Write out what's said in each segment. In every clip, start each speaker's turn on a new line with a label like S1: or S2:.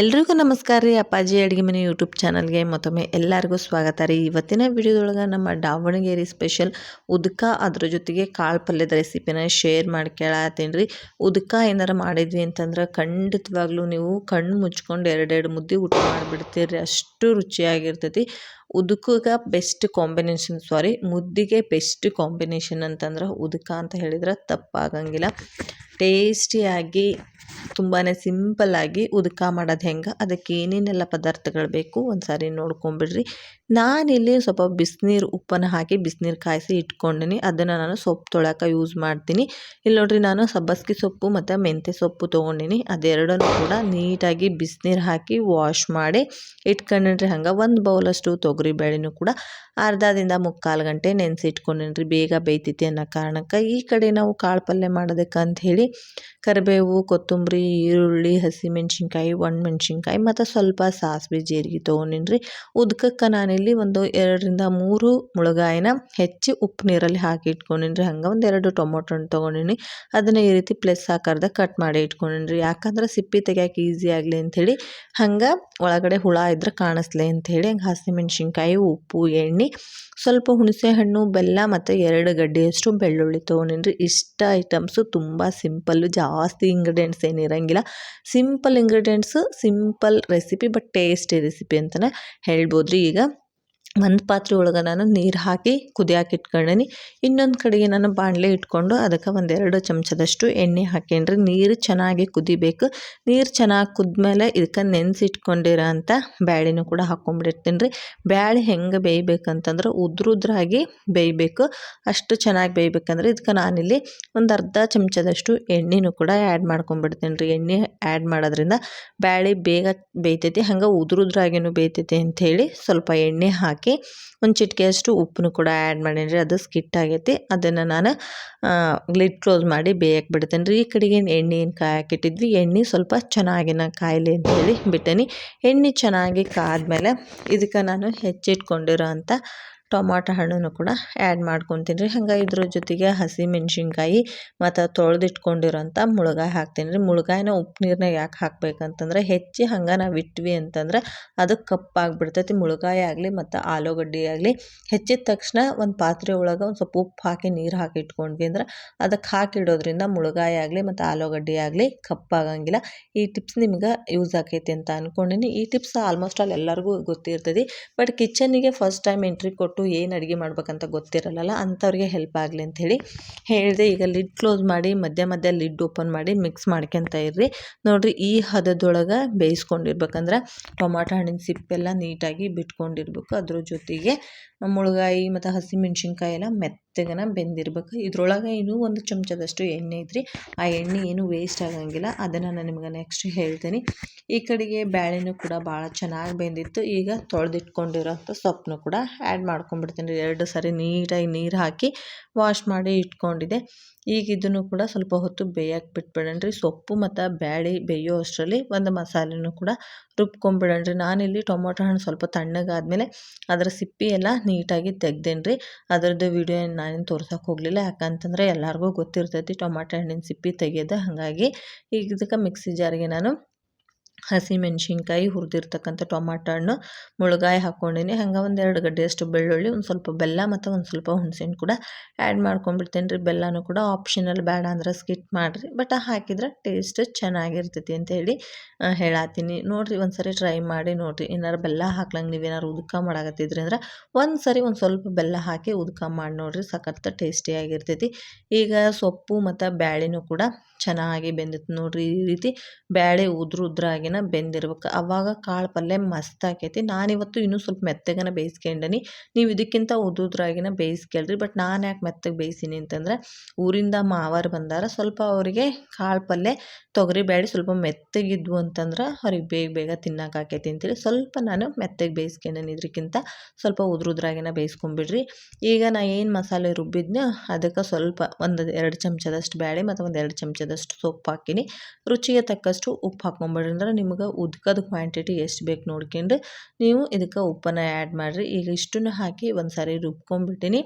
S1: ಎಲ್ರಿಗೂ ನಮಸ್ಕಾರ ರೀ ಅಪ್ಪಾಜಿ ಅಡುಗೆ ಮನೆ ಯೂಟ್ಯೂಬ್ ಚಾನಲ್ಗೆ. ಮತ್ತೊಮ್ಮೆ ಎಲ್ಲರಿಗೂ ಸ್ವಾಗತ ರೀ. ಇವತ್ತಿನ ವಿಡಿಯೋದೊಳಗೆ ನಮ್ಮ ದಾವಣಗೆರೆ ಸ್ಪೆಷಲ್ ಉದ್ಕ ಅದ್ರ ಜೊತೆಗೆ ಕಾಳು ಪಲ್ಯದ ರೆಸಿಪಿನ ಶೇರ್ ಮಾಡ್ಕೊಳತ್ತೀನಿ ರೀ. ಉದ್ಕ ಏನಾರು ಮಾಡಿದ್ವಿ ಅಂತಂದ್ರೆ ಖಂಡಿತವಾಗ್ಲೂ ನೀವು ಕಣ್ಣು ಮುಚ್ಕೊಂಡು ಎರಡೆರಡು ಮುದ್ದೆ ಊಟ ಮಾಡಿಬಿಡ್ತೀರಿ. ಅಷ್ಟು ರುಚಿಯಾಗಿರ್ತೈತಿ. ಉದುಕಗೆ ಬೆಸ್ಟ್ ಕಾಂಬಿನೇಷನ್ ಸಾರಿ ಮುದ್ದಿಗೆ ಬೆಸ್ಟ್ ಕಾಂಬಿನೇಷನ್ ಅಂತಂದ್ರೆ ಉದುಕ ಅಂತ ಹೇಳಿದ್ರೆ ತಪ್ಪಾಗಂಗಿಲ್ಲ. ಟೇಸ್ಟಿಯಾಗಿ ತುಂಬಾ ಸಿಂಪಲ್ಲಾಗಿ ಉದ್ಕ ಮಾಡೋದು ಹೆಂಗೆ? ಅದಕ್ಕೆ ಏನೇನೆಲ್ಲ ಪದಾರ್ಥಗಳು ಬೇಕು? ಒಂದು ಸಾರಿ ನೋಡ್ಕೊಂಬಿಡ್ರಿ. ನಾನಿಲ್ಲಿ ಸ್ವಲ್ಪ ಬಿಸಿನೀರು ಉಪ್ಪನ್ನು ಹಾಕಿ ಬಿಸಿನೀರು ಕಾಯಿಸಿ ಇಟ್ಕೊಂಡಿನಿ. ಅದನ್ನು ನಾನು ಸೊಪ್ಪು ತೊಳಕ ಯೂಸ್ ಮಾಡ್ತೀನಿ. ಇಲ್ಲಿ ನೋಡ್ರಿ ನಾನು ಸಬ್ಬಸ್ಗೆ ಸೊಪ್ಪು ಮತ್ತು ಮೆಂತ್ಯ ಸೊಪ್ಪು ತೊಗೊಂಡಿನಿ. ಅದೆರಡನ್ನು ಕೂಡ ನೀಟಾಗಿ ಬಿಸಿನೀರು ಹಾಕಿ ವಾಶ್ ಮಾಡಿ ಇಟ್ಕೊಂಡಿನ್ರಿ ಹಂಗೆ. ಒಂದು ಬೌಲಷ್ಟು ತೊಗರಿ ಬೇಳೆನೂ ಕೂಡ ಅರ್ಧದಿಂದ ಮುಕ್ಕಾಲು ಗಂಟೆ ನೆನೆಸಿ ಇಟ್ಕೊಂಡಿನ್ರಿ ಬೇಗ ಬೇಯ್ತೈತಿ ಅನ್ನೋ ಕಾರಣಕ್ಕೆ ಈ ಕಡೆ ನಾವು ಕಾಳು ಪಲ್ಯ ಮಾಡೋದಕ್ಕೆ ಹೇಳಿ ಕರಿಬೇವು, ಕೊತ್ತಂಬರಿ, ಈರುಳ್ಳಿ, ಹಸಿಮೆಣ್ಸಿನ್ಕಾಯಿ, ಒಣಮೆಣ್ಸಿನ್ಕಾಯಿ ಮತ್ತು ಸ್ವಲ್ಪ ಸಾಸಿವೆ ಜೀರಿಗೆ ತೊಗೊಂಡಿನಿ ರೀ ಉದ್ಕಕ್ಕೆ ನಾನಿಲ್ಲಿ ಒಂದು ಎರಡರಿಂದ ಮೂರು ಮುಳುಗಾಯಿನ ಹೆಚ್ಚಿ ಉಪ್ಪು ನೀರಲ್ಲಿ ಹಾಕಿ ಇಟ್ಕೊಂಡಿನಿ ರೀ ಹಂಗೆ ಒಂದು ಎರಡು ಟೊಮೊಟೊ ಹಣ್ಣು ತೊಗೊಂಡಿನಿ. ಅದನ್ನು ಈ ರೀತಿ ಪ್ಲಸ್ ಆಕಾರದ ಕಟ್ ಮಾಡಿ ಇಟ್ಕೊಂಡಿನಿ ರೀ ಯಾಕಂದ್ರೆ ಸಿಪ್ಪಿ ತೆಗಿಯೋಕೆ ಈಸಿ ಆಗಲಿ ಅಂಥೇಳಿ ಹಂಗೆ ಒಳಗಡೆ ಹುಳ ಇದ್ರೆ ಕಾಣಿಸ್ಲಿ ಅಂಥೇಳಿ ಹಂಗೆ ಹಸಿಮೆಣ್ಸಿನ್ಕಾಯಿ ಉಪ್ಪು, ಎಣ್ಣೆ, ಸ್ವಲ್ಪ ಹುಣಸೆಹಣ್ಣು, ಬೆಲ್ಲ ಮತ್ತು ಎರಡು ಗಡ್ಡೆಯಷ್ಟು ಬೆಳ್ಳುಳ್ಳಿ ತೊಗೊಂಡಿನಿ ಇಷ್ಟ ಐಟಮ್ಸು ತುಂಬ ಸಿಂಪಲ್ಲು ಜಾಸ್ತಿ ingredients ಏನಿರಂಗಿಲ್ಲ simple ingredients simple recipe but tasty recipe ಅಂತಲೇ ಹೇಳ್ಬೋದು ರೀ ಈಗ. ಒಂದು ಪಾತ್ರೆ ಒಳಗೆ ನಾನು ನೀರು ಹಾಕಿ ಕುದಿಯಾಕೆ ಇಟ್ಕೊಂಡೀನಿ. ಇನ್ನೊಂದು ಕಡೆಗೆ ನಾನು ಬಾಣಲೆ ಇಟ್ಕೊಂಡು ಅದಕ್ಕೆ ಒಂದೆರಡು ಚಮಚದಷ್ಟು ಎಣ್ಣೆ ಹಾಕೇನ್ರಿ ನೀರು ಚೆನ್ನಾಗಿ ಕುದಿಬೇಕು. ನೀರು ಚೆನ್ನಾಗಿ ಕುದ್ಮೇಲೆ ಇದಕ್ಕೆ ನೆನೆಸಿಟ್ಕೊಂಡಿರೋ ಅಂಥ ಬ್ಯಾಳಿನೂ ಕೂಡ ಹಾಕ್ಕೊಂಬಿಟ್ಟಿರ್ತೀನಿ ರೀ ಬ್ಯಾಳಿ ಹೆಂಗೆ ಬೇಯಬೇಕಂತಂದ್ರೆ ಉದ್ರುದ್ರಾಗಿ ಬೇಯಬೇಕು. ಅಷ್ಟು ಚೆನ್ನಾಗಿ ಬೇಯಬೇಕಂದ್ರೆ ಇದಕ್ಕೆ ನಾನಿಲ್ಲಿ ಒಂದು ಅರ್ಧ ಚಮಚದಷ್ಟು ಎಣ್ಣೆನೂ ಕೂಡ ಆ್ಯಡ್ ಮಾಡ್ಕೊಂಬಿಡ್ತೀನಿ ರೀ ಎಣ್ಣೆ ಆ್ಯಡ್ ಮಾಡೋದ್ರಿಂದ ಬ್ಯಾಳೆ ಬೇಗ ಬೇಯ್ತೈತಿ. ಹಂಗೆ ಉದ್ರುದ್ರಾಗಿನೂ ಬೇಯ್ತೈತಿ ಅಂಥೇಳಿ ಸ್ವಲ್ಪ ಎಣ್ಣೆ ಹಾಕಿ ಹಾಕಿ ಒಂದು ಚಿಟಿಕೆಯಷ್ಟು ಉಪ್ಪನ್ನು ಕೂಡ ಆ್ಯಡ್ ಮಾಡೀನಿ ರೀ ಅದು ಸ್ಕಿಟ್ ಆಗೈತಿ. ಅದನ್ನು ನಾನು ಲಿಡ್ ಕ್ಲೋಸ್ ಮಾಡಿ ಬೇಯಕ್ಕೆ ಬಿಡ್ತೇನೆ ರೀ ಈ ಕಡೆಗೆ ಎಣ್ಣೆ ಏನು ಕಾಯಕ್ಕಿಟ್ಟಿದ್ವಿ ಎಣ್ಣೆ ಸ್ವಲ್ಪ ಚೆನ್ನಾಗಿನ ಕಾಯಿಲೆ ಅಂತೇಳಿ ಬಿಟ್ಟೇನಿ. ಎಣ್ಣೆ ಚೆನ್ನಾಗಿ ಕಾದ್ಮೇಲೆ ಇದಕ್ಕೆ ನಾನು ಹೆಚ್ಚಿಟ್ಕೊಂಡಿರೋ ಅಂಥ ಟೊಮಾಟೊ ಹಣ್ಣನ್ನು ಕೂಡ ಆ್ಯಡ್ ಮಾಡ್ಕೊತೀನಿ ರೀ. ಹಂಗೆ ಇದ್ರ ಜೊತೆಗೆ ಹಸಿ ಮೆಣಸಿನ್ಕಾಯಿ ಮತ್ತು ತೊಳೆದಿಟ್ಕೊಂಡಿರೋಂಥ ಮುಳುಗಾಯಿ ಹಾಕ್ತೀನಿ ರೀ. ಮುಳುಗಾಯಿನ ಉಪ್ಪು ನೀರನ್ನ ಯಾಕೆ ಹಾಕ್ಬೇಕಂತಂದ್ರೆ ಹೆಚ್ಚಿ ಹಂಗೆ ನಾವು ಇಟ್ವಿ ಅಂತಂದ್ರೆ ಅದು ಕಪ್ಪಾಗಿಬಿಡ್ತೈತಿ. ಮುಳುಗಾಯಿ ಆಗಲಿ ಮತ್ತು ಆಲೂಗಡ್ಡೆ ಆಗಲಿ ಹೆಚ್ಚಿದ ತಕ್ಷಣ ಒಂದು ಪಾತ್ರೆ ಒಳಗೆ ಒಂದು ಸ್ವಲ್ಪ ಉಪ್ಪು ಹಾಕಿ ನೀರು ಹಾಕಿ ಇಟ್ಕೊಂಡ್ವಿ ಅಂದ್ರೆ ಅದಕ್ಕೆ ಹಾಕಿಡೋದ್ರಿಂದ ಮುಳುಗಾಯಿ ಆಗಲಿ ಮತ್ತು ಆಲೂಗಡ್ಡೆ ಆಗಲಿ ಕಪ್ಪಾಗಂಗಿಲ್ಲ. ಈ ಟಿಪ್ಸ್ ನಿಮ್ಗೆ ಯೂಸ್ ಆಕೈತಿ ಅಂತ ಅಂದ್ಕೊಂಡಿನಿ ಈ ಟಿಪ್ಸ್ ಆಲ್ಮೋಸ್ಟ್ ಆಲ್ ಎಲ್ಲರಿಗೂ ಗೊತ್ತಿರ್ತದೆ ಬಟ್ ಕಿಚನ್ನಿಗೆ ಫಸ್ಟ್ ಟೈಮ್ ಎಂಟ್ರಿ ಕೊಟ್ಟು ಏನು ಅಡುಗೆ ಮಾಡ್ಬೇಕಂತ ಗೊತ್ತಿರಲ್ಲಲ್ಲ, ಅಂಥವ್ರಿಗೆ ಹೆಲ್ಪ್ ಆಗಲಿ ಅಂಥೇಳಿ ಹೇಳಿದೆ. ಈಗ ಲಿಡ್ ಕ್ಲೋಸ್ ಮಾಡಿ, ಮಧ್ಯ ಮಧ್ಯ ಲಿಡ್ ಓಪನ್ ಮಾಡಿ ಮಿಕ್ಸ್ ಮಾಡ್ಕೊತ ಇರ್ರಿ. ನೋಡಿರಿ, ಈ ಹದದೊಳಗೆ ಬೇಯಿಸ್ಕೊಂಡಿರ್ಬೇಕಂದ್ರೆ ಟೊಮಾಟೊ, ಹಣ್ಣಿನ ಸಿಪ್ಪೆಲ್ಲ ನೀಟಾಗಿ ಬಿಟ್ಕೊಂಡಿರ್ಬೇಕು. ಅದ್ರ ಜೊತೆಗೆ ಮುಳುಗಾಯಿ ಮತ್ತು ಹಸಿಮೆಣ್ಸಿನ್ಕಾಯಿ ಎಲ್ಲ ಮೆತ್ತಗನ ಬೆಂದಿರ್ಬೇಕು. ಇದ್ರೊಳಗೆ ಇನ್ನೂ ಒಂದು ಚಮಚದಷ್ಟು ಎಣ್ಣೆ ಐತ್ರಿ ಆ ಎಣ್ಣೆ ಏನು ವೇಸ್ಟ್ ಆಗಂಗಿಲ್ಲ. ಅದನ್ನು ನಾನು ನಿಮ್ಗೆ ನೆಕ್ಸ್ಟ್ ಹೇಳ್ತೀನಿ. ಈ ಕಡೆಗೆ ಬ್ಯಾಳೆನೂ ಕೂಡ ಭಾಳ ಚೆನ್ನಾಗಿ ಬೆಂದಿತ್ತು. ಈಗ ತೊಳೆದಿಟ್ಕೊಂಡಿರೋಂಥ ಸೊಪ್ಪನ್ನು ಕೂಡ ಆ್ಯಡ್ ಮಾಡ್ಕೊಂಬಿಡ್ತೀನಿ ಎರಡು ಸರಿ ನೀಟಾಗಿ ನೀರು ಹಾಕಿ ವಾಶ್ ಮಾಡಿ ಇಟ್ಕೊಂಡಿದ್ದೆ. ಈಗ ಇದನ್ನು ಕೂಡ ಸ್ವಲ್ಪ ಹೊತ್ತು ಬೇಯಕ್ಕೆ ಬಿಟ್ಬಿಡಣ್ರಿ. ಸೊಪ್ಪು ಮತ್ತು ಬ್ಯಾಳಿ ಬೇಯೋ ಅಷ್ಟರಲ್ಲಿ ಒಂದು ಮಸಾಲೆನೂ ಕೂಡ ರುಬ್ಕೊಂಬಿಡಣ್ರಿ. ನಾನಿಲ್ಲಿ ಟೊಮೊಟೊ ಹಣ್ಣು ಸ್ವಲ್ಪ ತಣ್ಣಗಾದಮೇಲೆ ಅದರ ಸಿಪ್ಪಿ ಎಲ್ಲ ನೀಟಾಗಿ ತೆಗ್ದೇನ್ರಿ ಅದರದ್ದು ವಿಡಿಯೋ ನಾನೇನು ತೋರ್ಸೋಕೆ ಹೋಗಲಿಲ್ಲ. ಯಾಕಂತಂದರೆ ಎಲ್ಲರಿಗೂ ಗೊತ್ತಿರ್ತೈತಿ ಟೊಮಾಟೊ ಹಣ್ಣಿನ ಸಿಪ್ಪಿ ತೆಗೆಯೋದು ಹಾಗಾಗಿ ಈಗ ಇದಕ್ಕೆ ಮಿಕ್ಸಿ ಜಾರಿಗೆ ನಾನು ಹಸಿಮೆಣ್ಸಿನ್ಕಾಯಿ ಹುರಿದಿರ್ತಕ್ಕಂಥ ಟೊಮಾಟೊ ಹಣ್ಣು ಮುಳುಗಾಯಿ ಹಾಕ್ಕೊಂಡಿನಿ. ಹಂಗೆ ಒಂದೆರಡು ಗಡ್ಡೆಯಷ್ಟು ಬೆಳ್ಳುಳ್ಳಿ, ಒಂದು ಸ್ವಲ್ಪ ಬೆಲ್ಲ ಮತ್ತು ಒಂದು ಸ್ವಲ್ಪ ಹುಣಸೆಹಣ್ಣು ಕೂಡ ಆ್ಯಡ್ ಮಾಡ್ಕೊಂಡ್ಬಿಡ್ತೇನೆ ರೀ. ಬೆಲ್ಲನೂ ಕೂಡ ಆಪ್ಷನಲ್ ಬೇಡ ಅಂದ್ರೆ ಸ್ಕಿಟ್ ಮಾಡಿರಿ. ಬಟ್ ಹಾಕಿದ್ರೆ ಟೇಸ್ಟ್ ಚೆನ್ನಾಗಿರ್ತೈತಿ ಅಂತ ಹೇಳಿ ನೋಡಿರಿ ಒಂದು ಸರಿ ಟ್ರೈ ಮಾಡಿ ನೋಡಿರಿ. ಏನಾರು ಬೆಲ್ಲ ಹಾಕ್ಲಂಗೆ ನೀವೇನಾರು ಉದಕ ಮಾಡಾಕತ್ತಿದ್ರಿ ಅಂದ್ರೆ ಒಂದು ಸರಿ ಒಂದು ಸ್ವಲ್ಪ ಬೆಲ್ಲ ಹಾಕಿ ಉದಕ ಮಾಡಿ ನೋಡಿರಿ. ಸಖತ್ ಟೇಸ್ಟಿಯಾಗಿರ್ತೈತಿ ಈಗ ಸೊಪ್ಪು ಮತ್ತು ಬ್ಯಾಳಿನೂ ಕೂಡ ಚೆನ್ನಾಗಿ ಬೆಂದಿತ್ತು ನೋಡಿರಿ. ಈ ರೀತಿ ಬ್ಯಾಳೆ ಉದ್ರ ಉದ್ರಾಗಿನ ಬೆಂದಿರ್ಬೇಕು. ಅವಾಗ ಕಾಳು ಪಲ್ಯ ಮಸ್ತ್ ಆಕೈತಿ. ನಾನಿವತ್ತು ಇನ್ನೂ ಸ್ವಲ್ಪ ಮೆತ್ತಗನ ಬೇಯಿಸ್ಕೊಂಡನಿ. ನೀವು ಇದಕ್ಕಿಂತ ಉದ್ದುದ್ರಾಗಿನ ಬೇಯಿಸ್ಕೇಳ್ರಿ. ಬಟ್ ನಾನು ಯಾಕೆ ಮೆತ್ತಗೆ ಬೇಯಿಸೀನಿ ಅಂತಂದ್ರೆ, ಊರಿಂದ ಮಾವಾರು ಬಂದಾರ. ಸ್ವಲ್ಪ ಅವರಿಗೆ ಕಾಳು ಪಲ್ಯ ತೊಗರಿ ಬೇಡಿ ಸ್ವಲ್ಪ ಮೆತ್ತಗಿದ್ವು ಅಂತಂದ್ರೆ ಅವ್ರಿಗೆ ಬೇಗ ಬೇಗ ತಿನ್ನಕ್ಕೆ ಆಕೈತಿ ಅಂತೇಳಿ ಸ್ವಲ್ಪ ನಾನು ಮೆತ್ತಗೆ ಬೇಯಿಸ್ಕೊಂಡೇನಿ. ಇದಕ್ಕಿಂತ ಸ್ವಲ್ಪ ಉದ್ರುದ್ರಾಗಿನ ಬೇಯಿಸ್ಕೊಂಬಿಡ್ರಿ. ಈಗ ನಾ ಏನು ಮಸಾಲೆ ರುಬ್ಬಿದ್ನ, ಅದಕ್ಕೆ ಸ್ವಲ್ಪ ಒಂದು ಎರಡು ಚಮಚದಷ್ಟು ಬೇಳೆ ಮತ್ತು ಒಂದು ಎರಡು ಚಮಚದಷ್ಟು ಸೊಪ್ಪು ಹಾಕಿನಿ. ರುಚಿಗೆ ತಕ್ಕಷ್ಟು ಉಪ್ಪು ಹಾಕ್ಕೊಂಬಿಡ್ರಿ. ಅಂದ್ರೆ ನಿಮ್ಗೆ ಉದ್ಕದ ಕ್ವಾಂಟಿಟಿ ಎಷ್ಟು ಬೇಕು ನೋಡ್ಕೊಂಡು ನೀವು ಇದಕ್ಕೆ ಉಪ್ಪನ್ನು ಆ್ಯಡ್ ಮಾಡಿರಿ. ಈಗ ಇಷ್ಟನ್ನು ಹಾಕಿ ಒಂದು ಸಾರಿ ರುಬ್ಕೊಂಬಿಟ್ಟಿನಿ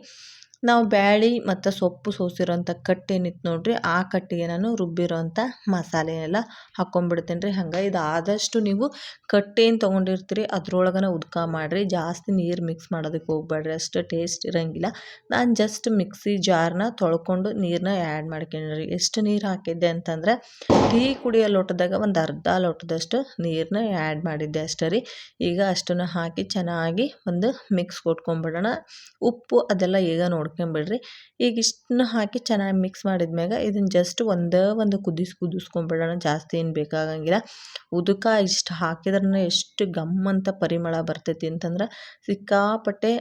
S1: ನಾವು ಬ್ಯಾಳಿ ಮತ್ತು ಸೊಪ್ಪು ಸೋಸಿರೋಂಥ ಕಟ್ಟೇನಿತ್ತು ನೋಡ್ರಿ, ಆ ಕಟ್ಟಿಗೆ ನಾನು ರುಬ್ಬಿರೋಂಥ ಮಸಾಲೆನೆಲ್ಲ ಹಾಕ್ಕೊಂಡ್ಬಿಡ್ತೇನೆ ರೀ ಹಂಗೆ ಇದು ಆದಷ್ಟು ನೀವು ಕಟ್ಟೇನು ತೊಗೊಂಡಿರ್ತೀರಿ, ಅದ್ರೊಳಗನ ಉದ್ಕ ಮಾಡಿರಿ. ಜಾಸ್ತಿ ನೀರು ಮಿಕ್ಸ್ ಮಾಡೋದಕ್ಕೆ ಹೋಗ್ಬೇಡ್ರಿ ಅಷ್ಟು ಟೇಸ್ಟ್ ಇರೋಂಗಿಲ್ಲ. ನಾನು ಜಸ್ಟ್ ಮಿಕ್ಸಿ ಜಾರ್ನ ತೊಳ್ಕೊಂಡು ನೀರನ್ನ ಆ್ಯಡ್ ಮಾಡ್ಕೊಂಡ್ರಿ ಎಷ್ಟು ನೀರು ಹಾಕಿದ್ದೆ ಅಂತಂದ್ರೆ, ಟೀ ಕುಡಿಯೋ ಲೋಟದಾಗ ಒಂದು ಅರ್ಧ ಲೋಟದಷ್ಟು ನೀರನ್ನ ಆ್ಯಡ್ ಮಾಡಿದ್ದೆ ಅಷ್ಟೇ ರೀ. ಈಗ ಅಷ್ಟನ್ನು ಹಾಕಿ ಚೆನ್ನಾಗಿ ಒಂದು ಮಿಕ್ಸ್ ಕೊಟ್ಕೊಂಬಿಡೋಣ. ಉಪ್ಪು ಅದೆಲ್ಲ ಈಗ ನೋಡ್ಕೊಂಬಿಡ್ರಿ ಈಗ ಇಷ್ಟನ್ನ ಹಾಕಿ ಚೆನ್ನಾಗಿ ಮಿಕ್ಸ್ ಮಾಡಿದ್ಮ್ಯಾಗ ಇದನ್ನು ಜಸ್ಟ್ ಒಂದೇ ಒಂದು ಕುದಿಸಿ ಕುದಿಸ್ಕೊಂಬಿಡೋಣ, ಜಾಸ್ತಿ ಏನು ಬೇಕಾಗಂಗಿಲ್ಲ. ಉದಕ ಇಷ್ಟು ಹಾಕಿದ್ರೆ ಎಷ್ಟು ಗಮ್ ಅಂತ ಪರಿಮಳ ಬರ್ತೈತಿ ಅಂತಂದ್ರೆ ಸಿಕ್ಕಾಪಟ್ಟೆ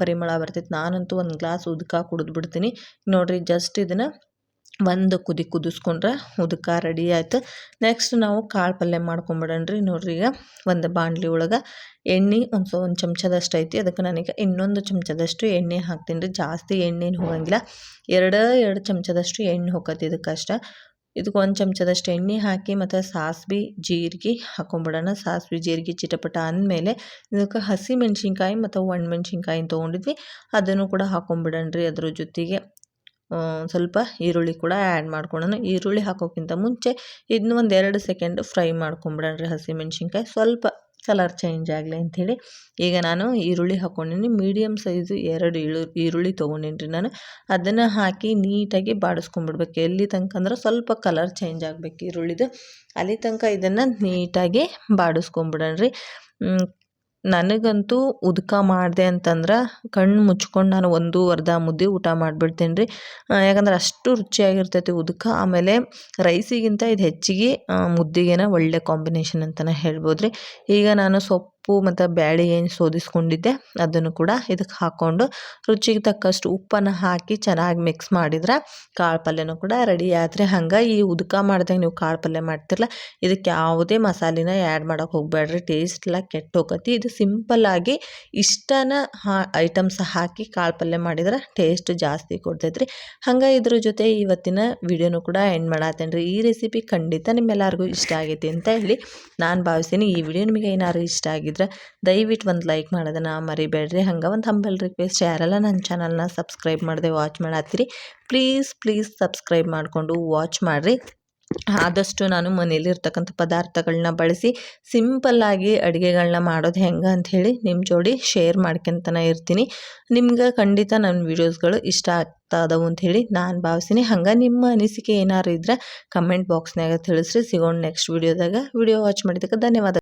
S1: ಪರಿಮಳ ಬರ್ತೈತಿ. ನಾನಂತೂ ಒಂದು ಗ್ಲಾಸ್ ಉದಕ ಕುಡಿದ್ಬಿಡ್ತೀನಿ. ನೋಡಿರಿ ಜಸ್ಟ್ ಇದನ್ನು ಒಂದು ಕುದಿ ಕುದಿಸ್ಕೊಂಡ್ರೆ ಉದಕ ರೆಡಿ ಆಯಿತು. ನೆಕ್ಸ್ಟ್ ನಾವು ಕಾಳು ಪಲ್ಯ ಮಾಡ್ಕೊಂಬಿಡೋಣ್ರಿ ನೋಡ್ರಿ ಈಗ. ಒಂದು ಬಾಣಲಿ ಒಳಗೆ ಎಣ್ಣೆ ಒಂದು ಸೊ ಒಂದು ಚಮಚದಷ್ಟು ಐತಿ. ಅದಕ್ಕೆ ನನಗೆ ಇನ್ನೊಂದು ಚಮಚದಷ್ಟು ಎಣ್ಣೆ ಹಾಕ್ತೀನಿ ರೀ. ಜಾಸ್ತಿ ಎಣ್ಣೆನು ಹೋಗಂಗಿಲ್ಲ. ಎರಡು ಎರಡು ಚಮಚದಷ್ಟು ಎಣ್ಣೆ ಹೋಗತ್ತೆ ಇದಕ್ಕೆ ಕಷ್ಟ ಇದಕ್ಕೆ ಒಂದು ಚಮಚದಷ್ಟು ಎಣ್ಣೆ ಹಾಕಿ ಮತ್ತು ಸಾಸ್ವಿ, ಜೀರಿಗೆ ಹಾಕೊಂಬಿಡೋಣ. ಸಾಸ್ವಿ, ಜೀರಿಗೆ ಚಿಟಪಟ ಅಂದಮೇಲೆ ಇದಕ್ಕೆ ಹಸಿ ಮೆಣಸಿನ್ಕಾಯಿ ಮತ್ತು ಒಣ ಮೆಣಸಿನ್ಕಾಯಿ ತೊಗೊಂಡಿದ್ವಿ. ಅದನ್ನು ಕೂಡ ಹಾಕೊಂಡ್ಬಿಡೋಣ್ರಿ ಅದ್ರ ಜೊತೆಗೆ. ಸ್ವಲ್ಪ ಈರುಳ್ಳಿ ಕೂಡ ಆ್ಯಡ್ ಮಾಡ್ಕೊಳ್ಳೋಣ ಈರುಳ್ಳಿ ಹಾಕೋಕ್ಕಿಂತ ಮುಂಚೆ ಇದನ್ನ ಒಂದು ಎರಡು ಸೆಕೆಂಡ್ ಫ್ರೈ ಮಾಡ್ಕೊಂಬಿಡೋಣ್ರಿ ಹಸಿಮೆಣ್ಸಿನ್ಕಾಯಿ. ಸ್ವಲ್ಪ ಕಲರ್ ಚೇಂಜ್ ಆಗಲಿ ಅಂಥೇಳಿ ಈಗ ನಾನು ಈರುಳ್ಳಿ ಹಾಕ್ಕೊಂಡಿನಿ ಮೀಡಿಯಮ್ ಸೈಜು ಎರಡು ಇಳು, ಈರುಳ್ಳಿ ತೊಗೊಂಡಿನಿ ನಾನು. ಅದನ್ನು ಹಾಕಿ ನೀಟಾಗಿ ಬಾಡಿಸ್ಕೊಂಬಿಡ್ಬೇಕು. ಎಲ್ಲಿ ತನಕ ಅಂದ್ರೆ ಸ್ವಲ್ಪ ಕಲರ್ ಚೇಂಜ್ ಆಗಬೇಕು ಈರುಳ್ಳಿದು. ಅಲ್ಲಿ ತನಕ ಇದನ್ನು ನೀಟಾಗಿ ಬಾಡಿಸ್ಕೊಂಬಿಡೋಣ ನನಗಂತೂ ಉದ್ಕ ಮಾಡಿದೆ ಅಂತಂದ್ರೆ ಕಣ್ಣು ಮುಚ್ಕೊಂಡು ನಾನು ಒಂದು ಅರ್ಧ ಮುದ್ದೆ ಊಟ ಮಾಡಿಬಿಡ್ತೀನಿ ರೀ ಯಾಕಂದ್ರೆ ಅಷ್ಟು ರುಚಿಯಾಗಿರ್ತೈತಿ ಉದ್ಕ. ಆಮೇಲೆ ರೈಸಿಗಿಂತ ಇದು ಹೆಚ್ಚಿಗೆ ಮುದ್ದೆಗೇನ ಒಳ್ಳೆ ಕಾಂಬಿನೇಷನ್ ಅಂತಲೇ ಹೇಳ್ಬೋದು ರೀ ಈಗ ನಾನು ಸೊಪ್ಪು ಉಪ್ಪು ಮತ್ತು ಬ್ಯಾಳಿ ಏನು ಸೋದಿಸ್ಕೊಂಡಿದ್ದೆ, ಅದನ್ನು ಕೂಡ ಇದಕ್ಕೆ ಹಾಕ್ಕೊಂಡು ರುಚಿಗೆ ತಕ್ಕಷ್ಟು ಉಪ್ಪನ್ನು ಹಾಕಿ ಚೆನ್ನಾಗಿ ಮಿಕ್ಸ್ ಮಾಡಿದ್ರೆ ಕಾಳು ಪಲ್ಯನೂ ಕೂಡ ರೆಡಿ ಆದರೆ ಹಂಗೆ ಈ ಉದ್ಕ ಮಾಡಿದಾಗ ನೀವು ಕಾಳು ಪಲ್ಯ ಮಾಡ್ತಿರಲ್ಲ ಇದಕ್ಕೆ ಯಾವುದೇ ಮಸಾಲಿನ ಆ್ಯಡ್ ಮಾಡೋಕೆ ಹೋಗಬೇಡ್ರಿ ಟೇಸ್ಟ್ ಎಲ್ಲ ಕೆಟ್ಟು ಹೋಗತಿ ಇದು ಸಿಂಪಲ್ಲಾಗಿ ಇಷ್ಟನ ಹಾ ಐಟಮ್ಸ್ ಹಾಕಿ ಕಾಳು ಪಲ್ಯ ಮಾಡಿದ್ರೆ ಟೇಸ್ಟ್ ಜಾಸ್ತಿ ಕೊಡ್ತೈತ್ರಿ. ಹಂಗೆ ಇದ್ರ ಜೊತೆ ಇವತ್ತಿನ ವಿಡಿಯೋನೂ ಕೂಡ ಎಂಡ್ ಮಾಡತ್ತೇನೆ ರೀ ಈ ರೆಸಿಪಿ ಖಂಡಿತ ನಿಮ್ಮೆಲ್ಲರಿಗೂ ಇಷ್ಟ ಆಗೈತಿ ಅಂತ ಹೇಳಿ ನಾನು ಭಾವಿಸ್ತೀನಿ. ಈ ವಿಡಿಯೋ ನಿಮಗೆ ಏನಾದ್ರು ಇಷ್ಟ ಆಗಿದೆ ಆಗಿದ್ರೆ ದಯವಿಟ್ಟು ಒಂದು ಲೈಕ್ ಮಾಡೋದನ್ನು ಮರಿಬೇಡ್ರಿ. ಹಂಗೆ ಒಂದು ಹಂಬಲ್ ರಿಕ್ವೆಸ್ಟ್ ಯಾರೆಲ್ಲ ನನ್ನ ಚಾನಲ್ನ ಸಬ್ಸ್ಕ್ರೈಬ್ ಮಾಡಿದೆ ವಾಚ್ ಮಾಡತ್ತೀರಿ ಪ್ಲೀಸ್ ಪ್ಲೀಸ್ ಸಬ್ಸ್ಕ್ರೈಬ್ ಮಾಡಿಕೊಂಡು ವಾಚ್ ಮಾಡಿರಿ. ಆದಷ್ಟು ನಾನು ಮನೇಲಿರ್ತಕ್ಕಂಥ ಪದಾರ್ಥಗಳನ್ನ ಬಳಸಿ ಸಿಂಪಲ್ಲಾಗಿ ಅಡುಗೆಗಳನ್ನ ಮಾಡೋದು ಹೆಂಗೆ ಅಂಥೇಳಿ ನಿಮ್ಮ ಜೋಡಿ ಶೇರ್ ಮಾಡ್ಕೊತಾನೆ ಇರ್ತೀನಿ. ನಿಮ್ಗೆ ಖಂಡಿತ ನನ್ನ ವೀಡಿಯೋಸ್ಗಳು ಇಷ್ಟ ಆಗ್ತಾ ಇದಾವೆ ಅಂಥೇಳಿ ನಾನು ಭಾವಿಸ್ತೀನಿ. ಹಂಗೆ ನಿಮ್ಮ ಅನಿಸಿಕೆ ಏನಾದ್ರು ಇದ್ರೆ ಕಮೆಂಟ್ ಬಾಕ್ಸ್ನಾಗ ತಿಳಿಸ್ರಿ. ಸಿಗೋಣ ನೆಕ್ಸ್ಟ್ ವೀಡಿಯೋದಾಗ ವಿಡಿಯೋ ವಾಚ್ ಮಾಡಿದಕ್ಕೆ ಧನ್ಯವಾದ.